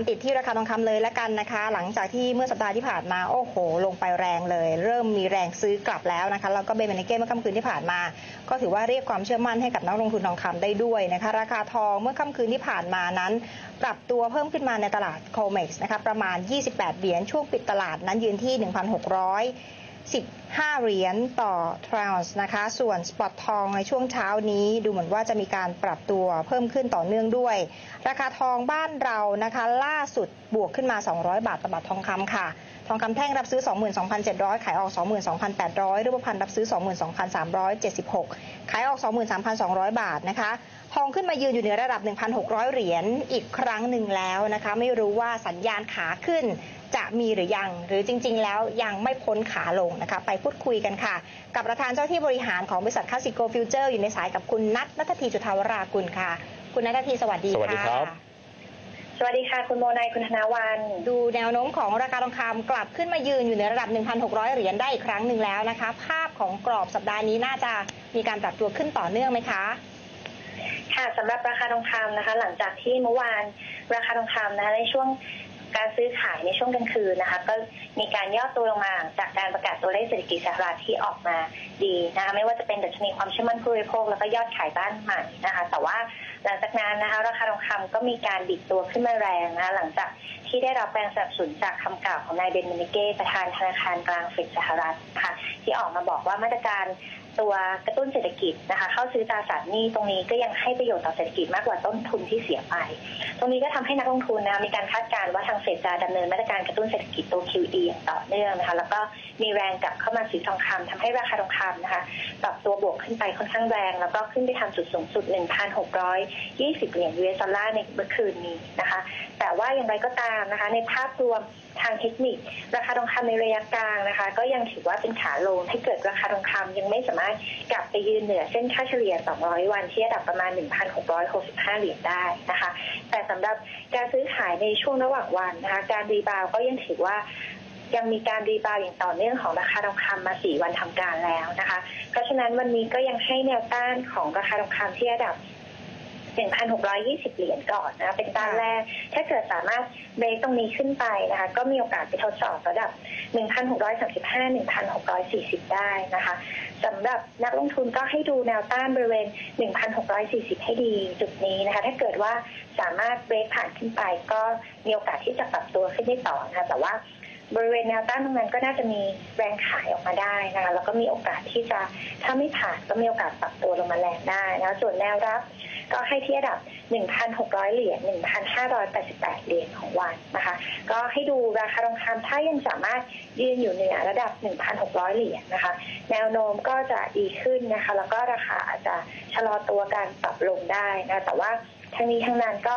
ามติดที่ราคาทองคำเลยละกันนะคะ หลังจากที่เมื่อสัปดาห์ที่ผ่านมาโอ้โห ลงไปแรงเลย เริ่มมีแรงซื้อกลับแล้วนะคะแล้วก็เบนเนเก้เมื่อค่ำคืนที่ผ่านมา ก็ถือว่าเรียกความเชื่อมั่นให้กับนักลงทุนทองคำได้ด้วยนะคะ ราคาทองเมื่อค่ำคืนที่ผ่านมานั้น ปรับตัวเพิ่มขึ้นมาในตลาดโคเม็กซ์นะคะประมาณ 28 เหรียญช่วงปิดตลาดนั้นยืนที่ 1,600 15 เหรียญต่อทรานส์นะคะ ส่วนสปอตทองในช่วงเช้านี้ ดูเหมือนว่าจะมีการปรับตัวเพิ่มขึ้นต่อเนื่องด้วย ราคาทองบ้านเรานะคะ ล่าสุดบวกขึ้นมา 200 บาทต่อบาททองคำค่ะ ทองคำแท่งรับซื้อ 22,700 ขายออก 22,800 รูปพรรณรับซื้อ 22,376 ขายออก 23,200 บาทนะคะทองขึ้นมายืนอยู่เหนือระดับ 1,600 เหรียญอีกครั้งหนึ่งแล้วนะคะ ไม่รู้ว่าสัญญาณขาขึ้น จะมีหรือยัง หรือจริง ๆ แล้วยังไม่พ้นขาลงนะคะ ไปพูดคุยกันค่ะ กับประธานเจ้าที่บริหารของบริษัทคาสิโกฟิวเจอร์อยู่ในสายกับคุณนัทนัทธีจุทาวรากุลค่ะ คุณนัทธีสวัสดีสวัสดีค่ะครับสวัสดีค่ะ คุณโมนายคุณธนาวันดูแนวโน้มของราคาทองคำกลับขึ้นมายืนอยู่ในระดับ 1,600 เหรียญได้อีกครั้งหนึ่งแล้วนะคะ ภาพของกรอบสัปดาห์นี้น่าจะมีการปรับตัวขึ้นต่อเนื่องไหมคะ ค่ะสำหรับราคาทองคำนะคะ หลังจากที่เมื่อวานราคาทองคำนะคะในช่วง การซื้อขายในช่วงกลางคืนนะคะ ก็มีการย่อตัวลงมาจากการประกาศตัวเลขเศรษฐกิจสหรัฐที่ออกมาดีนะคะไม่ว่าจะเป็นดัชนีความเชื่อมั่นผู้บริโภคแล้วก็ยอดขายบ้านใหม่นะคะ แต่ว่าหลังจากนั้นนะคะราคาทองคำก็มีการดิดตัวขึ้นมาแรงนะคะหลังจากที่ได้รับแรงสนับสนุนจากคำกล่าวของนายเบนเมนิเก้ประธานธนาคารกลางเฟดสหรัฐค่ะที่ออกมาบอกว่ามาตรการ ตัวกระตุ้นเศรษฐกิจนะคะ เข้าซื้อตราสารหนี้ตรงนี้ก็ยังให้ประโยชน์ต่อเศรษฐกิจมากกว่าต้นทุนที่เสียไป ตรงนี้ก็ทำให้นักลงทุนนะมีการคาดการณ์ว่าทางเฟดจะดำเนินมาตรการกระตุ้นเศรษฐกิจตัว QE อย่างต่อเนื่องนะคะ แล้วก็มีแรงกลับเข้ามาซื้อทองคำทำให้ราคาทองคำนะคะปรับตัวบวกขึ้นไปค่อนข้างแรง แล้วก็ขึ้นไปทำจุดสูงสุด 1,620 เหรียญ US ดอลลาร์ในเมื่อคืนนี้นะคะ แต่ว่าอย่างไรก็ตามนะคะ ในภาพรวมทางเทคนิค ราคาทองคำในระยะกลางนะคะ ก็ยังถือว่าเป็นขาลงถ้าเกิดราคาทองคำยังไม่สามารถกลับไปยืนเหนือเส้นค่าเฉลี่ย 200 วันที่ระดับประมาณ 1,665 เหรียญได้นะคะ แต่สำหรับการซื้อขายในช่วงระหว่างวันนะคะการรีบาวก็ยังถือว่ายังมีการรีบาวอย่างต่อเนื่องของราคาทองคำมา 4 วันทำการแล้วนะคะ เพราะฉะนั้นวันนี้ก็ยังให้แนวต้านของราคาทองคำที่ระดับ 1,620 เหรียญก่อนนะเป็นต้านแรก ถ้าเกิดสามารถเบรกตรงนี้ขึ้นไปนะคะ ก็มีโอกาสไปทดสอบระดับ 1,635 1,640 ได้นะคะสำหรับนักลงทุนก็ให้ดูแนวต้านบริเวณ 1,640 ให้ดีจุดนี้นะคะ ถ้าเกิดว่าสามารถเบรกผ่านขึ้นไป ก็มีโอกาสที่จะปรับตัวขึ้นได้ต่อนะคะแต่ว่า บริเวณแนวต้านตรงนั้นก็น่าจะมีแรงขายออกมาได้นะคะแล้วก็มีโอกาสที่จะถ้าไม่ผ่านก็มีโอกาสปรับตัวลงมาแรงได้นะส่วนแนวรับ ก็ให้ที่ระดับ 1,600 เหรียญ 1,588 เหรียญของวันนะคะ ก็ให้ดูราคาทองคำถ้ายังสามารถยืนอยู่เหนือระดับ 1,600 เหรียญนะคะ แนวโน้มก็จะดีขึ้นนะคะ แล้วก็ราคาอาจจะชะลอตัวการปรับลงได้นะแต่ว่าทั้งนี้ทั้งนั้นก็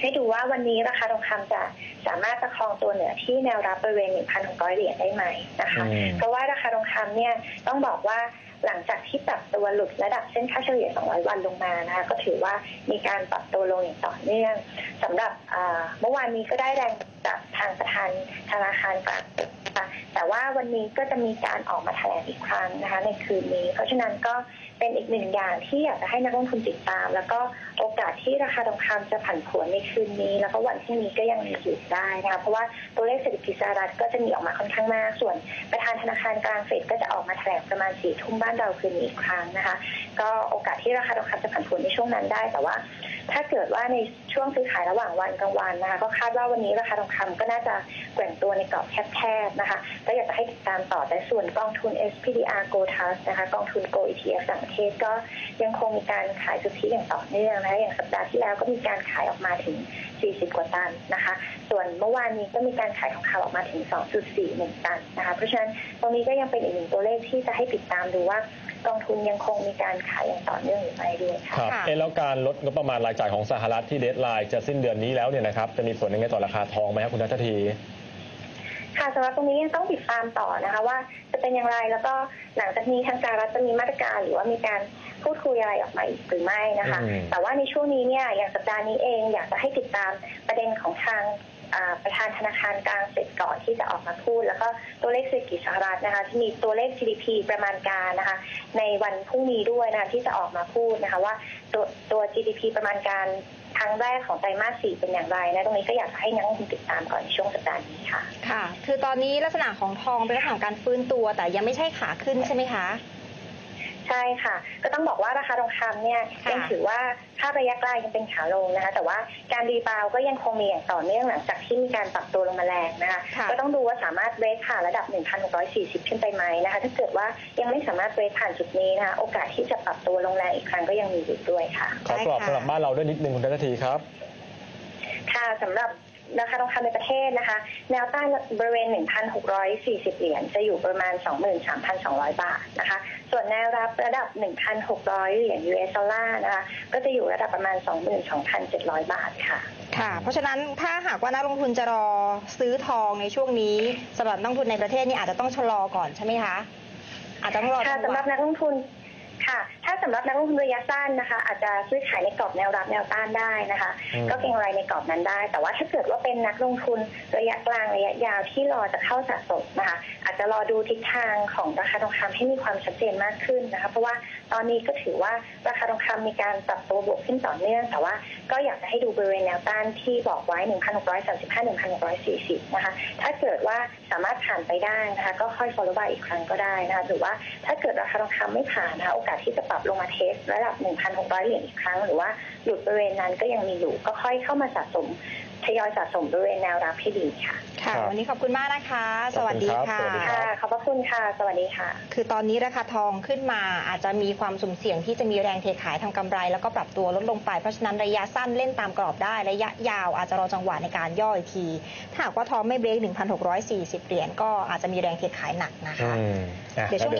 ให้ดูว่าวันนี้ราคาทองคำจะสามารถประคองตัวเหนือที่แนวรับบริเวณ 1,600 เหรียญได้ไหมนะคะ อืม เพราะว่าราคาทองคำเนี่ยต้องบอกว่าหลังจากที่ปรับตัวหลุดระดับเส้นค่าเฉลี่ย 200 วันลงมานะคะ ก็ถือว่ามีการปรับตัวลงอย่างต่อเนื่องสำหรับอ่าเมื่อวานนี้ก็ได้แรง จากทางประธานธนาคารกลางนะคะแต่ว่าวันนี้ก็จะมีการออกมาแถลงอีกครั้งนะคะ ในคืนนี้ เพราะฉะนั้นก็เป็นอีกหนึ่งอย่างที่อยากจะให้นักลงทุนติดตาม แล้วก็โอกาสที่ราคาทองคำจะผันผวนในคืนนี้ แล้วก็วันที่นี้ก็ยังมีอยู่ได้นะคะเพราะว่าตัวเลขเศรษฐกิจสหรัฐก็จะมีออกมาค่อนข้างมาก ส่วนประธานธนาคารกลางเฟดก็จะออกมาแถลงประมาณสี่ทุ่มบ้านเราคืนนี้อีกครั้งนะคะ ก็โอกาสที่ราคาทองคำจะผันผวนในช่วงนั้นได้ แต่ว่า ถ้าเกิดว่าใน ช่วงซื้อขายระหว่างวันกลางวันนะคะ ก็คาดว่าวันนี้ราคาทองคำก็น่าจะแกว่งตัวในกรอบแคบๆนะคะก็อยากจะให้ติดตามต่อแต่ส่วนกองทุน SPDR Go Trust นะคะกองทุน Go ETF ต่างประเทศก็ยังคงมีการขายสุทธิอย่างต่อเนื่องนะคะอย่างสัปดาห์ที่แล้วก็มีการขายออกมาถึง 40 กว่าตันนะคะ ส่วนเมื่อวานนี้ก็มีการขายทองคำออกมาถึง 2.41ตันนะคะ เพราะฉะนั้นตรงนี้ก็ยังเป็นอีกหนึ่งตัวเลขที่จะให้ติดตามดูว่า กองทุนยังคงมีการขายอย่างต่อเนื่องหรือไม่ด้วยค่ะครับค่ะเอะแล้วการลดงบประมาณรายจ่ายของสหรัฐที่เดทไลน์จะสิ้นเดือนนี้แล้วเนี่ยนะครับจะมีผลยังไงต่อราคาทองไหมครับคุณนัทธีค่ะสำหรับตรงนี้ยังต้องติดตามต่อนะคะว่าจะเป็นอย่างไรแล้วก็หลังจากนี้ทางสหรัฐจะมีมาตรการหรือว่ามีการพูดคุยอะไรออกมาอีกหรือไม่นะคะ อืม แต่ว่าในช่วงนี้เนี่ยอย่างสัปดาห์นี้เองอยากจะให้ติดตามประเด็นของทางอ่า ประธานธนาคารกลางเสร็จก่อนที่จะออกมาพูด แล้วก็ตัวเลขเศรษฐกิจสหรัฐนะคะที่มีตัวเลข GDP ประมาณการนะคะในวันพรุ่งนี้ด้วยนะคะที่จะออกมาพูดนะคะว่าตัวตัว GDP ประมาณการครั้งแรกของไตรมาสสี่เป็นอย่างไรนะตรงนี้ก็อยากจะให้นักลงทุนติดตามก่อนในช่วงสัปดาห์นี้ค่ะ ค่ะ คือตอนนี้ลักษณะของทองเป็นลักษณะของการฟื้นตัว แต่ยังไม่ใช่ขาขึ้นใช่ไหมคะ ใช่ค่ะ ก็ต้องบอกว่าราคาทองคำเนี่ยค่ะ ยังถือว่าภาพระยะกลางยังเป็นขาลงนะคะ แต่ว่าการรีบาวด์ก็ยังคงมีอย่างต่อเนื่องหลังจากที่มีการปรับตัวลงมาแรงนะคะ ค่ะ ก็ต้องดูว่าสามารถเบรกผ่านระดับ 1,640 ขึ้นไปไหมนะคะ ถ้าเกิดว่ายังไม่สามารถเบรกผ่านจุดนี้นะคะ โอกาสที่จะปรับตัวลงแรงอีกครั้งก็ยังมีอยู่ด้วยค่ะ ขอกรอบได้ค่ะ สำหรับบ้านเราด้วยนิดนึงคุณนัททีครับ ค่ะสำหรับ ราคาทองคำในประเทศนะคะ แนวต้านบริเวณ 1,640 เหรียญจะอยู่ประมาณ 23,200 บาทนะคะ ส่วนแนวรับระดับ 1,600 เหรียญ US ดอลลาร์นะคะ ก็จะอยู่ระดับประมาณ 22,700 บาทค่ะ ค่ะ เพราะฉะนั้นถ้าหากว่านักลงทุนจะรอซื้อทองในช่วงนี้สำหรับนักลงทุนในประเทศนี่อาจจะต้องชะลอก่อนใช่ไหมคะ อาจจะต้องรอค่ะจังสำหหรัวะบนักลงทุน ค่ะ ถ้าสำหรับนักลงทุนระยะสั้นนะคะ อาจจะซื้อขายในกรอบแนวรับแนวต้านได้นะคะ อืม ก็เก็งกำไรในกรอบนั้นได้ แต่ว่าถ้าเกิดว่าเป็นนักลงทุนระยะกลางระยะยาวที่รอจะเข้าสะสมนะคะ อาจจะรอดูทิศทางของราคาทองคำให้มีความชัดเจนมากขึ้นนะคะ เพราะว่าตอนนี้ก็ถือว่าราคาทองคำมีการปรับตัวบวกขึ้นต่อเนื่อง แต่ว่าก็อยากจะให้ดูบริเวณแนวต้านที่บอกไว้ 1,635-1,640 นะคะ ถ้าเกิดว่าสามารถผ่านไปได้นะคะ ก็ค่อย follow by อีกครั้งก็ได้นะคะ หรือว่าถ้าเกิดราคาทองคำไม่ผ่านนะคะโอกาสที่จะปรับลงมาเทสระดับ 1,600 เหรียญอีกครั้ง หรือว่าหลุดบริเวณนั้นก็ยังมีอยู่ ก็ค่อยเข้ามาสะสมทยอยสะสมบริเวณแนวรับให้ดีค่ะ ค่ะครับวันนี้ขอบคุณมากนะคะ สวัสดีขอบคุณครัค่ะบสวัสดีรับค่ะ ขอบพระคุณค่ะ สวัสดีค่ะ คือตอนนี้ราคาทองขึ้นมาอาจจะมีความสุ่มเสี่ยงที่จะมีแรงเทขายทำกำไร แล้วก็ปรับตัวลดลงไป เพราะฉะนั้นระยะสั้นเล่นตามกรอบได้ ระยะยาวอาจจะรอจังหวะในการย่ออีกที ถ้าหากว่าทองไม่เบรก 1,640 เหรียญก็อาจจะมีแรงเทขายหนักนะคะอืมอะเดี๋ยวช่วง